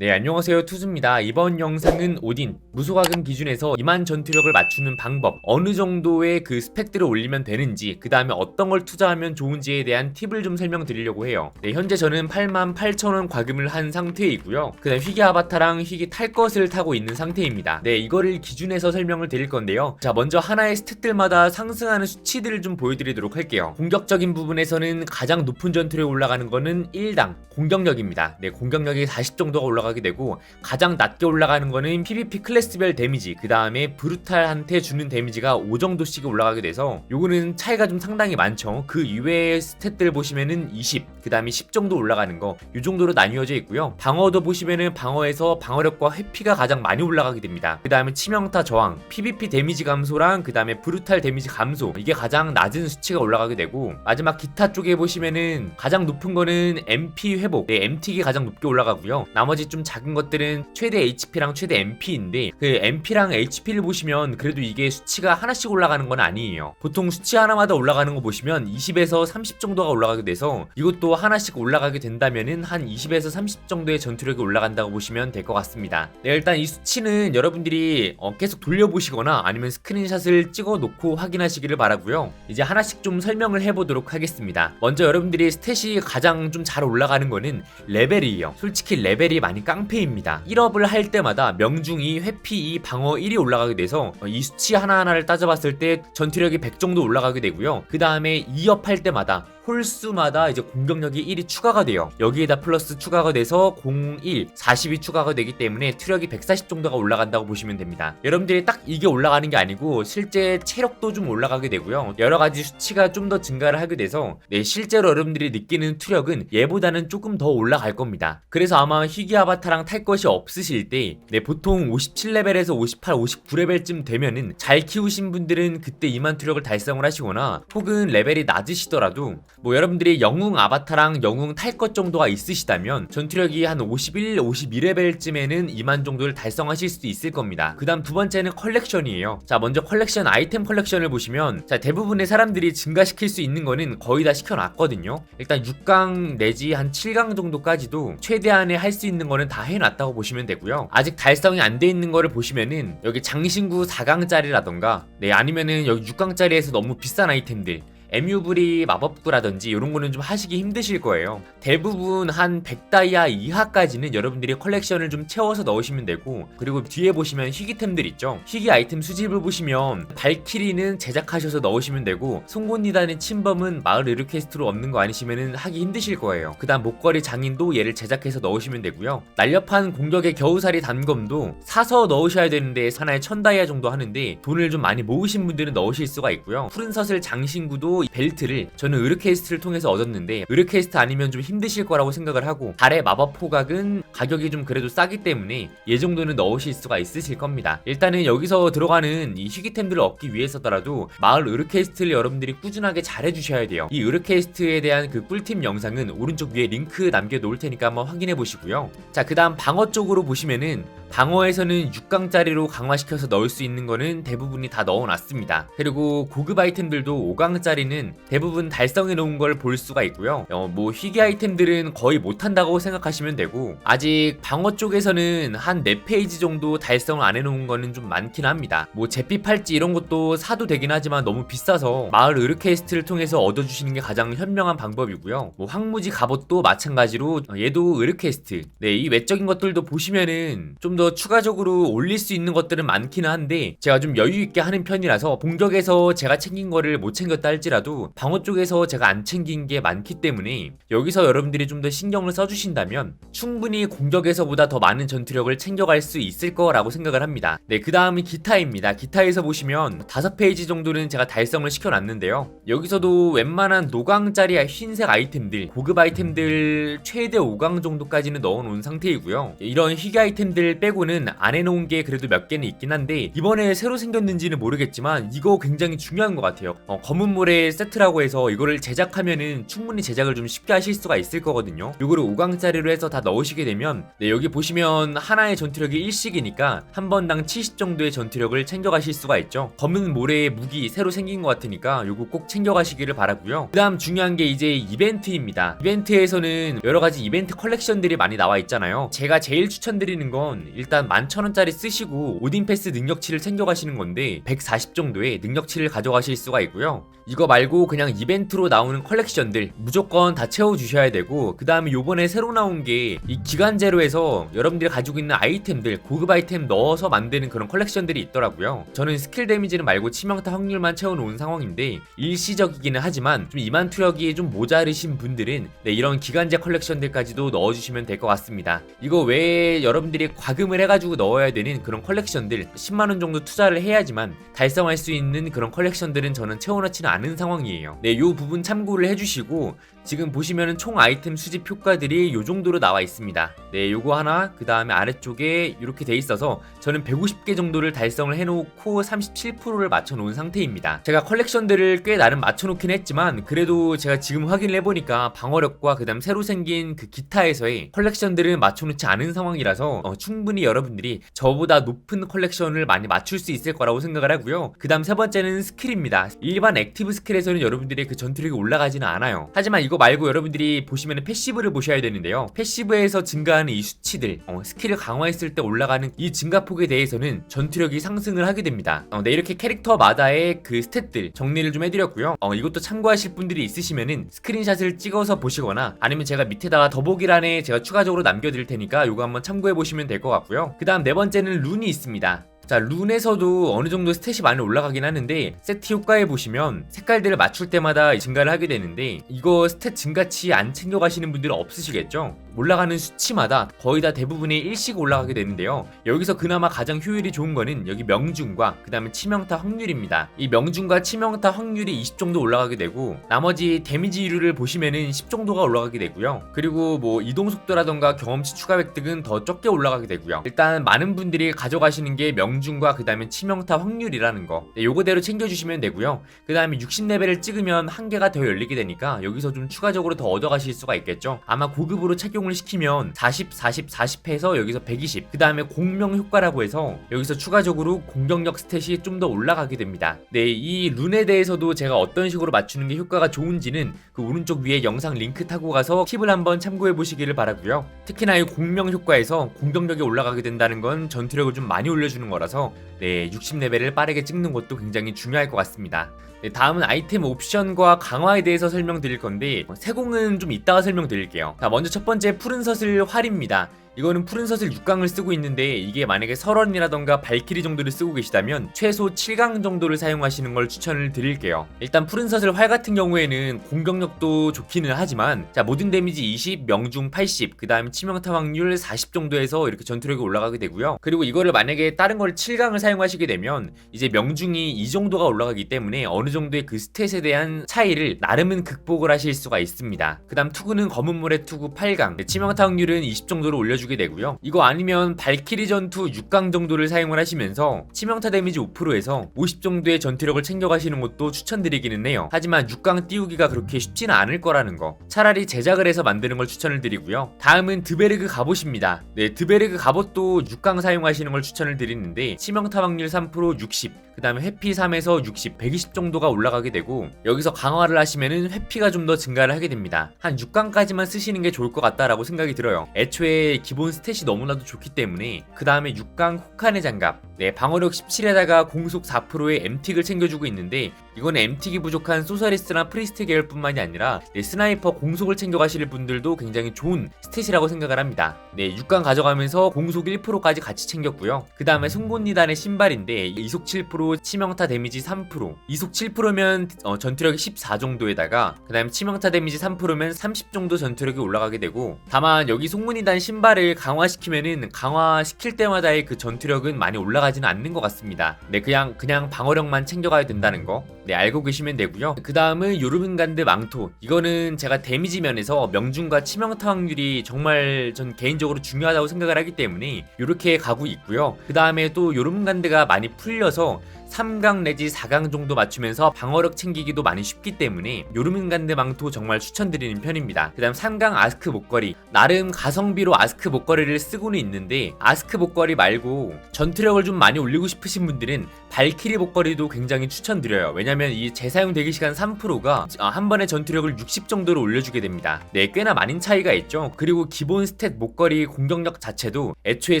네 안녕하세요. 투수입니다. 이번 영상은 오딘 무소가금 기준에서 2만 전투력을 맞추는 방법 어느 정도의 그 스펙들을 올리면 되는지 그 다음에 어떤 걸 투자하면 좋은지에 대한 팁을 좀 설명드리려고 해요. 네 현재 저는 8만 8천원 과금을 한 상태이고요. 그 다음 희귀 아바타랑 희귀 탈 것을 타고 있는 상태입니다. 네 이거를 기준해서 설명을 드릴 건데요. 자 먼저 하나의 스탯들마다 상승하는 수치들을 좀 보여드리도록 할게요. 공격적인 부분에서는 가장 높은 전투력이 올라가는 거는 1당 공격력입니다. 네 공격력이 40 정도가 올라가 올라가게 되고 가장 낮게 올라가는 거는 PVP 클래스별 데미지 그 다음에 브루탈한테 주는 데미지가 5 정도씩 올라가게 돼서 요거는 차이가 좀 상당히 많죠. 그 이외의 스탯들 보시면은 20그 다음에 10 정도 올라가는 거이 정도로 나뉘어져 있고요. 방어도 보시면은 방어에서 방어력과 회피가 가장 많이 올라가게 됩니다. 그 다음에 치명타 저항 PVP 데미지 감소랑 그 다음에 브루탈 데미지 감소 이게 가장 낮은 수치가 올라가게 되고 마지막 기타 쪽에 보시면은 가장 높은 거는 MP 회복 네, MT가 가장 높게 올라가고요. 나머지 좀 작은 것들은 최대 HP랑 최대 MP인데 그 MP랑 HP를 보시면 그래도 이게 수치가 하나씩 올라가는 건 아니에요. 보통 수치 하나마다 올라가는 거 보시면 20에서 30 정도가 올라가게 돼서 이것도 하나씩 올라가게 된다면은 한 20에서 30 정도의 전투력이 올라간다고 보시면 될 것 같습니다. 네, 일단 이 수치는 여러분들이 어, 계속 돌려보시거나 아니면 스크린샷을 찍어 놓고 확인하시기를 바라고요. 이제 하나씩 좀 설명을 해보도록 하겠습니다. 먼저 여러분들이 스탯이 가장 좀 잘 올라가는 거는 레벨이에요. 솔직히 레벨이 많이 깡패입니다. 1업을 할 때마다 명중이 회피 2 방어 1이 올라가게 돼서 이 수치 하나하나를 따져봤을 때 전투력이 100 정도 올라가게 되고요. 그 다음에 2업 할 때마다 홀수마다 이제 공격력이 1이 추가가 돼요. 여기에다 플러스 추가가 돼서 01, 40이 추가가 되기 때문에 투력이 140 정도가 올라간다고 보시면 됩니다. 여러분들이 딱 이게 올라가는 게 아니고 실제 체력도 좀 올라가게 되고요. 여러 가지 수치가 좀 더 증가를 하게 돼서 네, 실제로 여러분들이 느끼는 투력은 얘보다는 조금 더 올라갈 겁니다. 그래서 아마 희귀 아바타랑 탈 것이 없으실 때 네, 보통 57레벨에서 58, 59레벨쯤 되면은 잘 키우신 분들은 그때 2만 투력을 달성을 하시거나 혹은 레벨이 낮으시더라도 뭐 여러분들이 영웅 아바타랑 영웅 탈 것 정도가 있으시다면 전투력이 한 51, 52레벨쯤에는 2만 정도를 달성하실 수도 있을 겁니다. 그 다음 두 번째는 컬렉션이에요. 자 먼저 컬렉션 아이템 컬렉션을 보시면 자 대부분의 사람들이 증가시킬 수 있는 거는 거의 다 시켜놨거든요. 일단 6강 내지 한 7강 정도까지도 최대한의 할 수 있는 거는 다 해놨다고 보시면 되고요. 아직 달성이 안 돼 있는 거를 보시면은 여기 장신구 4강짜리라던가 네 아니면은 여기 6강짜리에서 너무 비싼 아이템들 MU브리 마법구라든지 이런 거는 좀 하시기 힘드실 거예요. 대부분 한 100다이아 이하까지는 여러분들이 컬렉션을 좀 채워서 넣으시면 되고 그리고 뒤에 보시면 희귀템들 있죠. 희귀 아이템 수집을 보시면 발키리는 제작하셔서 넣으시면 되고 송곳니다는 침범은 마을 의르퀘스트로 얻는 거 아니시면 하기 힘드실 거예요. 그 다음 목걸이 장인도 얘를 제작해서 넣으시면 되고요. 날렵한 공격의 겨우살이 단검도 사서 넣으셔야 되는데 하나에 1000다이아 정도 하는데 돈을 좀 많이 모으신 분들은 넣으실 수가 있고요. 푸른 서슬 장신구도 이 벨트를 저는 의르케이스트를 통해서 얻었는데 의르케이스트 아니면 좀 힘드실 거라고 생각을 하고 달의 마법 포각은 가격이 좀 그래도 싸기 때문에 얘 정도는 넣으실 수가 있으실 겁니다. 일단은 여기서 들어가는 이 희귀템들을 얻기 위해서더라도 마을 의르케이스트를 여러분들이 꾸준하게 잘 해주셔야 돼요. 이 의르케이스트에 대한 그 꿀팁 영상은 오른쪽 위에 링크 남겨놓을 테니까 한번 확인해 보시고요. 자, 그 다음 방어 쪽으로 보시면은 방어에서는 6강짜리로 강화시켜서 넣을 수 있는 거는 대부분이 다 넣어놨습니다. 그리고 고급 아이템들도 5강짜리는 대부분 달성해 놓은 걸 볼 수가 있고요. 어, 뭐 희귀 아이템들은 거의 못한다고 생각하시면 되고 아직 방어 쪽에서는 한 4페이지 정도 달성을 안 해놓은 거는 좀 많긴 합니다. 뭐 제피 팔찌 이런 것도 사도 되긴 하지만 너무 비싸서 마을 의르케이스트를 통해서 얻어주시는 게 가장 현명한 방법이고요. 뭐 황무지 갑옷도 마찬가지로 어, 얘도 의르케이스트. 네, 이 외적인 것들도 보시면은 좀 더 추가적으로 올릴 수 있는 것들은 많기는 한데 제가 좀 여유 있게 하는 편이라서 공격에서 제가 챙긴 거를 못 챙겼다 할지라도 방어 쪽에서 제가 안 챙긴 게 많기 때문에 여기서 여러분들이 좀 더 신경을 써주신다면 충분히 공격에서보다 더 많은 전투력을 챙겨갈 수 있을 거라고 생각을 합니다. 네, 그 다음이 기타입니다. 기타에서 보시면 다섯 페이지 정도는 제가 달성을 시켜놨는데요. 여기서도 웬만한 노강짜리 흰색 아이템들, 고급 아이템들 최대 5강 정도까지는 넣어놓은 상태이고요. 이런 희귀 아이템들 빼고는 안 해놓은 게 그래도 몇 개는 있긴 한데 이번에 새로 생겼는지는 모르겠지만 이거 굉장히 중요한 것 같아요. 어, 검은 모래 세트라고 해서 이거를 제작하면은 충분히 제작을 좀 쉽게 하실 수가 있을 거거든요. 이거를 5강짜리로 해서 다 넣으시게 되면 있으시면 네, 여기 보시면 하나의 전투력이 1씩이니까 한 번당 70 정도의 전투력을 챙겨가실 수가 있죠. 검은 모래의 무기 새로 생긴 것 같으니까 요거 꼭 챙겨가시기를 바라고요. 그 다음 중요한 게 이제 이벤트입니다. 이벤트에서는 여러 가지 이벤트 컬렉션들이 많이 나와 있잖아요. 제가 제일 추천드리는 건 일단 11,000원짜리 쓰시고 오딘 패스 능력치를 챙겨가시는 건데 140 정도의 능력치를 가져가실 수가 있고요. 이거 말고 그냥 이벤트로 나오는 컬렉션들 무조건 다 채워주셔야 되고 그 다음에 요번에 새로 나온 게 이 기간 제로에서 여러분들이 가지고 있는 아이템들 고급 아이템 넣어서 만드는 그런 컬렉션들이 있더라고요. 저는 스킬 데미지는 말고 치명타 확률만 채워놓은 상황인데 일시적이기는 하지만 좀 이만 투력이 좀 모자르신 분들은 네, 이런 기간제 컬렉션들까지도 넣어주시면 될 것 같습니다. 이거 외에 여러분들이 과금을 해가지고 넣어야 되는 그런 컬렉션들 10만원 정도 투자를 해야지만 달성할 수 있는 그런 컬렉션들은 저는 채워놓지는 않은 상황이에요. 네, 요 부분 참고를 해주시고 지금 보시면은 총 아이템 수집 효과들이 요 정도로 나와 있습니다. 네, 요거 하나, 그 다음에 아래쪽에 이렇게 돼 있어서 저는 150개 정도를 달성을 해놓고 37%를 맞춰놓은 상태입니다. 제가 컬렉션들을 꽤 나름 맞춰놓긴 했지만 그래도 제가 지금 확인을 해보니까 방어력과 그 다음 새로 생긴 그 기타에서의 컬렉션들은 맞춰놓지 않은 상황이라서 어, 충분히 여러분들이 저보다 높은 컬렉션을 많이 맞출 수 있을 거라고 생각을 하고요. 그 다음 세 번째는 스킬입니다. 일반 액티브 스킬에서는 여러분들의 그 전투력이 올라가지는 않아요. 하지만 이거 말고 여러분들이 보시면 패시브를 보셔야 되는데요. 패시브에서 증가하는 이 수치들, 어, 스킬을 강화했을 때 올라가는 이 증가폭에 대해서는 전투력이 상승을 하게 됩니다. 어, 네, 이렇게 캐릭터마다의 그 스탯들 정리를 좀 해드렸고요. 어, 이것도 참고하실 분들이 있으시면은 스크린샷을 찍어서 보시거나 아니면 제가 밑에다가 더보기란에 제가 추가적으로 남겨드릴 테니까 이거 한번 참고해 보시면 될 것 같고요. 그 다음 네 번째는 룬이 있습니다. 자, 룬에서도 어느 정도 스탯이 많이 올라가긴 하는데 세트 효과에 보시면 색깔들을 맞출 때마다 증가를 하게 되는데 이거 스탯 증가치 안 챙겨가시는 분들은 없으시겠죠? 올라가는 수치마다 거의 다 대부분이 일씩 올라가게 되는데요. 여기서 그나마 가장 효율이 좋은 거는 여기 명중과 그 다음에 치명타 확률입니다. 이 명중과 치명타 확률이 20 정도 올라가게 되고 나머지 데미지율을 보시면은 10 정도가 올라가게 되고요. 그리고 뭐 이동 속도라던가 경험치 추가 획득은 더 적게 올라가게 되고요. 일단 많은 분들이 가져가시는 게 명중과 그 다음에 치명타 확률이라는 거. 네, 요거대로 챙겨주시면 되고요. 그 다음에 60레벨을 찍으면 한 개가 더 열리게 되니까 여기서 좀 추가적으로 더 얻어가실 수가 있겠죠. 아마 고급으로 착용 을 시키면 40, 40, 40 해서 여기서 120. 그 다음에 공명 효과라고 해서 여기서 추가적으로 공격력 스탯이 좀 더 올라가게 됩니다. 네, 이 룬에 대해서도 제가 어떤 식으로 맞추는 게 효과가 좋은지는 그 오른쪽 위에 영상 링크 타고 가서 팁을 한번 참고해 보시기를 바라고요. 특히나 이 공명 효과에서 공격력이 올라가게 된다는 건 전투력을 좀 많이 올려주는 거라서 네, 60레벨을 빠르게 찍는 것도 굉장히 중요할 것 같습니다. 네, 다음은 아이템 옵션과 강화에 대해서 설명드릴 건데 어, 세공은 좀 이따가 설명드릴게요. 자, 먼저 첫 번째 푸른 서슬 활입니다. 이거는 푸른 서슬 6강을 쓰고 있는데 이게 만약에 설원이라던가 발키리 정도를 쓰고 계시다면 최소 7강 정도를 사용하시는 걸 추천을 드릴게요. 일단 푸른 서슬 활 같은 경우에는 공격력도 좋기는 하지만 자 모든 데미지 20, 명중 80, 그 다음에 치명타 확률 40 정도에서 이렇게 전투력이 올라가게 되고요. 그리고 이거를 만약에 다른 걸 7강을 사용하시게 되면 이제 명중이 이 정도가 올라가기 때문에 어느 정도의 그 스탯에 대한 차이를 나름은 극복을 하실 수가 있습니다. 그 다음 투구는 검은 물의 투구 8강, 치명타 확률은 20 정도로 올려주 게 되고요. 이거 아니면 발키리 전투 6강 정도를 사용을 하시면서 치명타 데미지 5%에서 50 정도의 전투력을 챙겨가시는 것도 추천드리기는 해요. 하지만 6강 띄우기가 그렇게 쉽지는 않을 거라는 거. 차라리 제작을 해서 만드는 걸 추천을 드리고요. 다음은 드베르그 갑옷입니다. 네, 드베르그 갑옷도 6강 사용하시는 걸 추천을 드리는데 치명타 확률 3% 60, 그 다음에 회피 3에서 60, 120 정도가 올라가게 되고 여기서 강화를 하시면은 회피가 좀 더 증가를 하게 됩니다. 한 6강까지만 쓰시는 게 좋을 것 같다라고 생각이 들어요. 애초에 기본 스탯이 너무나도 좋기 때문에 그 다음에 6강 혹한의 장갑, 네 방어력 17에다가 공속 4%의 M틱을 챙겨주고 있는데 이거는 M틱이 부족한 소서리스나 프리스트 계열뿐만이 아니라 네, 스나이퍼 공속을 챙겨가실 분들도 굉장히 좋은 스탯이라고 생각을 합니다. 네 6강 가져가면서 공속 1%까지 같이 챙겼고요. 그 다음에 송곳니단의 신발인데 이속 7%, 치명타 데미지 3%, 이속 7%면 어, 전투력이 14 정도에다가 그 다음에 치명타 데미지 3%면 30 정도 전투력이 올라가게 되고 다만 여기 송곳니단 신발을 강화시키면은 강화시킬 때마다의 그 전투력은 많이 올라가지는 않는 것 같습니다. 네 그냥 그냥 방어력만 챙겨가야 된다는 거. 네 알고 계시면 되고요. 그 다음은 요르문간드 망토. 이거는 제가 데미지 면에서 명중과 치명타 확률이 정말 전 개인적으로 중요하다고 생각을 하기 때문에 이렇게 가고 있고요. 그 다음에 또 요르문간드가 많이 풀려서 3강 내지 4강 정도 맞추면서 방어력 챙기기도 많이 쉽기 때문에 요르민간드 망토 정말 추천드리는 편입니다. 그 다음 3강 아스크 목걸이 나름 가성비로 아스크 목걸이를 쓰고는 있는데 아스크 목걸이 말고 전투력을 좀 많이 올리고 싶으신 분들은 발키리 목걸이도 굉장히 추천드려요. 왜냐면 이 재사용 대기 시간 3%가 한 번에 전투력을 60 정도로 올려주게 됩니다. 네, 꽤나 많은 차이가 있죠. 그리고 기본 스탯 목걸이 공격력 자체도 애초에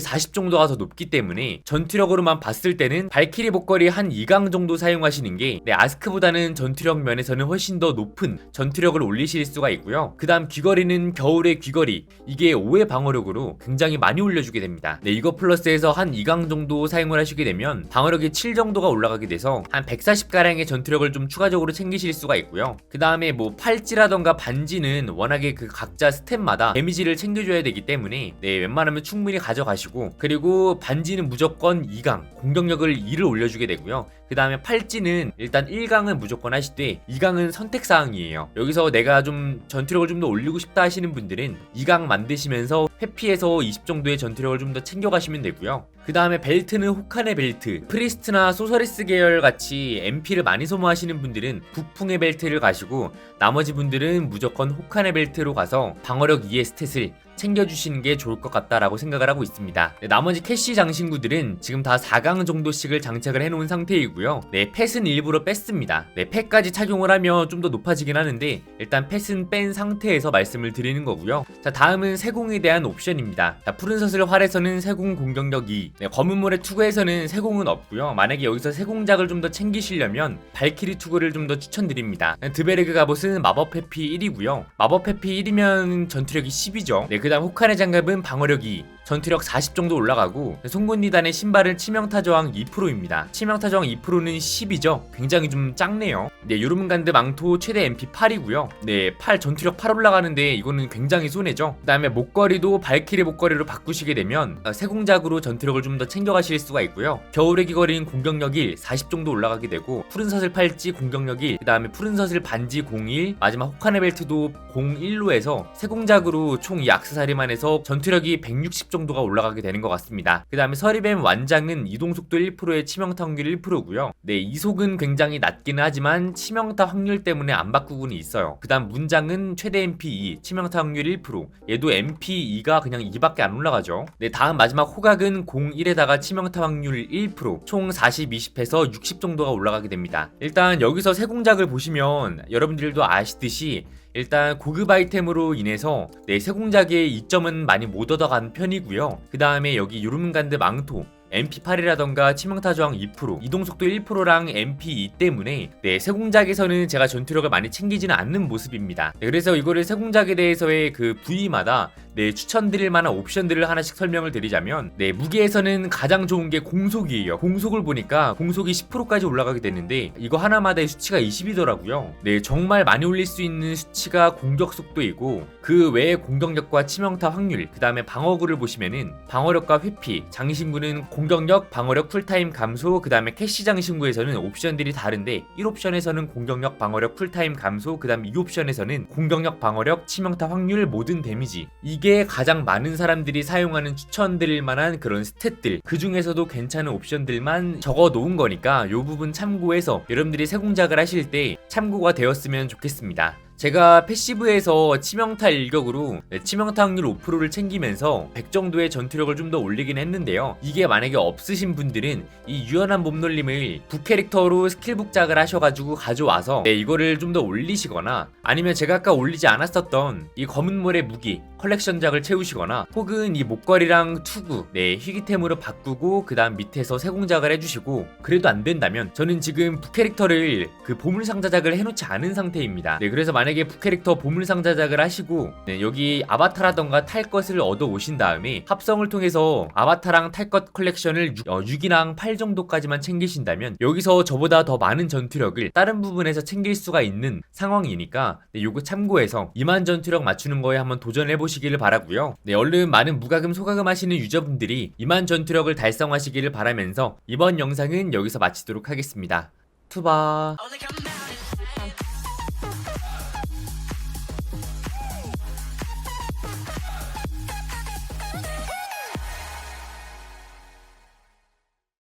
40 정도가 더 높기 때문에 전투력으로만 봤을 때는 발키리 목걸이 한 2강 정도 사용하시는 게 네, 아스크보다는 전투력 면에서는 훨씬 더 높은 전투력을 올리실 수가 있고요. 그 다음 귀걸이는 겨울의 귀걸이 이게 5의 방어력으로 굉장히 많이 올려주게 됩니다. 네, 이거 플러스해서 한 2강 정도 사용을 하시게 되면 방어력이 7 정도가 올라가게 돼서 한 140가량의 전투력을 좀 추가적으로 챙기실 수가 있고요. 그 다음에 뭐 팔찌라던가 반지는 워낙에 그 각자 스탯마다 데미지를 챙겨줘야 되기 때문에 네, 웬만하면 충분히 가져가시고 그리고 반지는 무조건 2강 공격력을 2를 올려주게 되고요. 그 다음에 팔찌는 일단 1강은 무조건 하시되 2강은 선택사항이에요. 여기서 내가 좀 전투력을 좀 더 올리고 싶다 하시는 분들은 2강 만드시면서 회피해서 20 정도의 전투력을 좀 더 챙겨가시면 되고요. 그 다음에 벨트는 호칸의 벨트, 프리스트나 소서리스 계열 같이 MP를 많이 소모하시는 분들은 부풍의 벨트를 가시고 나머지 분들은 무조건 호칸의 벨트로 가서 방어력 2의 스탯을 챙겨주시는 게 좋을 것 같다라고 생각을 하고 있습니다. 네, 나머지 캐시 장신구들은 지금 다 4강 정도씩을 장착을 해놓은 상태이고요. 네, 펫은 일부러 뺐습니다. 네, 펫까지 착용을 하면 좀 더 높아지긴 하는데 일단 펫은 뺀 상태에서 말씀을 드리는 거고요. 자, 다음은 세공에 대한 옵션입니다. 자, 푸른 서슬 활에서는 세공 공격력 2, 네, 검은물의 투구에서는 세공은 없고요. 만약에 여기서 세공작을 좀 더 챙기시려면 발키리 투구를 좀 더 추천드립니다. 네, 드베르그 갑옷은 마법 회피 1이고요. 마법 회피 1이면 전투력이 10이죠. 네, 그 다음 호칸의 장갑은 방어력 2, 전투력 40 정도 올라가고 송곳니단의 신발은 치명타 저항 2%입니다. 치명타 저항 2%는 10이죠. 굉장히 좀 작네요. 네, 요르문간드 망토 최대 MP 8이고요. 네, 8 전투력 8 올라가는데 이거는 굉장히 손해죠. 그다음에 목걸이도 발키리 목걸이로 바꾸시게 되면 어, 세공작으로 전투력을 좀 더 챙겨가실 수가 있고요. 겨울의 귀걸이는 공격력 1, 40 정도 올라가게 되고 푸른 서슬 팔찌 공격력 1, 그다음에 푸른 서슬 반지 01, 마지막 호카네 벨트도 01로 해서 세공작으로 총 이 악세사리만 해서 전투력이 160 정도 가 올라가게 되는 것 같습니다. 그 다음에 서리뱀 완장은 이동속도 1%의 치명타 확률 1%고요. 네, 이속은 굉장히 낮기는 하지만 치명타 확률 때문에 안 바꾸고는 있어요. 그 다음 문장은 최대 MP 2, 치명타 확률 1%. 얘도 MP 2가 그냥 2밖에 안 올라가죠. 네, 다음 마지막 호각은 01에다가 치명타 확률 1%, 총 40, 20해서 60 정도가 올라가게 됩니다. 일단 여기서 세 공작을 보시면 여러분들도 아시듯이 일단 고급 아이템으로 인해서 네, 세공작의 이점은 많이 못 얻어간 편이고요. 그 다음에 여기 요르문간드 망토 MP8이라던가 치명타 저항 2%, 이동속도 1%랑 MP2 때문에 네, 세공작에서는 제가 전투력을 많이 챙기지는 않는 모습입니다. 네, 그래서 이거를 세공작에 대해서의 그 부위마다 네, 추천드릴 만한 옵션들을 하나씩 설명을 드리자면 네, 무기에서는 가장 좋은 게 공속이에요. 공속을 보니까 공속이 10%까지 올라가게 되는데 이거 하나마다의 수치가 20이더라고요. 네, 정말 많이 올릴 수 있는 수치가 공격 속도이고 그 외에 공격력과 치명타 확률, 그 다음에 방어구를 보시면은 방어력과 회피, 장신구는 공격력, 방어력, 쿨타임 감소, 그 다음에 캐시 장 신구에서는 옵션들이 다른데 1옵션에서는 공격력, 방어력, 쿨타임 감소, 그 다음 2옵션에서는 공격력, 방어력, 치명타 확률, 모든 데미지 이게 가장 많은 사람들이 사용하는 추천드릴 만한 그런 스탯들 그 중에서도 괜찮은 옵션들만 적어 놓은 거니까 이 부분 참고해서 여러분들이 세공작을 하실 때 참고가 되었으면 좋겠습니다. 제가 패시브에서 치명타 일격으로 네, 치명타 확률 5%를 챙기면서 100 정도의 전투력을 좀 더 올리긴 했는데요. 이게 만약에 없으신 분들은 이 유연한 몸놀림을 부캐릭터로 스킬북작을 하셔가지고 가져와서 네, 이거를 좀 더 올리시거나 아니면 제가 아까 올리지 않았었던 이 검은물의 무기 컬렉션작을 채우시거나 혹은 이 목걸이랑 투구 네 희귀템으로 바꾸고 그 다음 밑에서 세공작을 해주시고 그래도 안 된다면 저는 지금 부캐릭터를 그 보물상자작을 해놓지 않은 상태입니다. 네 그래서 만약 에 부캐릭터 보물상 자작을 하시고 네, 여기 아바타라던가 탈 것을 얻어 오신 다음에 합성을 통해서 아바타랑 탈 것 컬렉션을 6, 어, 6이랑 8 정도까지만 챙기신다면 여기서 저보다 더 많은 전투력을 다른 부분에서 챙길 수가 있는 상황이니까 네, 요거 참고해서 2만 전투력 맞추는 거에 한번 도전해 보시기를 바라고요. 네, 얼른 많은 무과금 소가금 하시는 유저분들이 2만 전투력을 달성하시기를 바라면서 이번 영상은 여기서 마치도록 하겠습니다. 투바.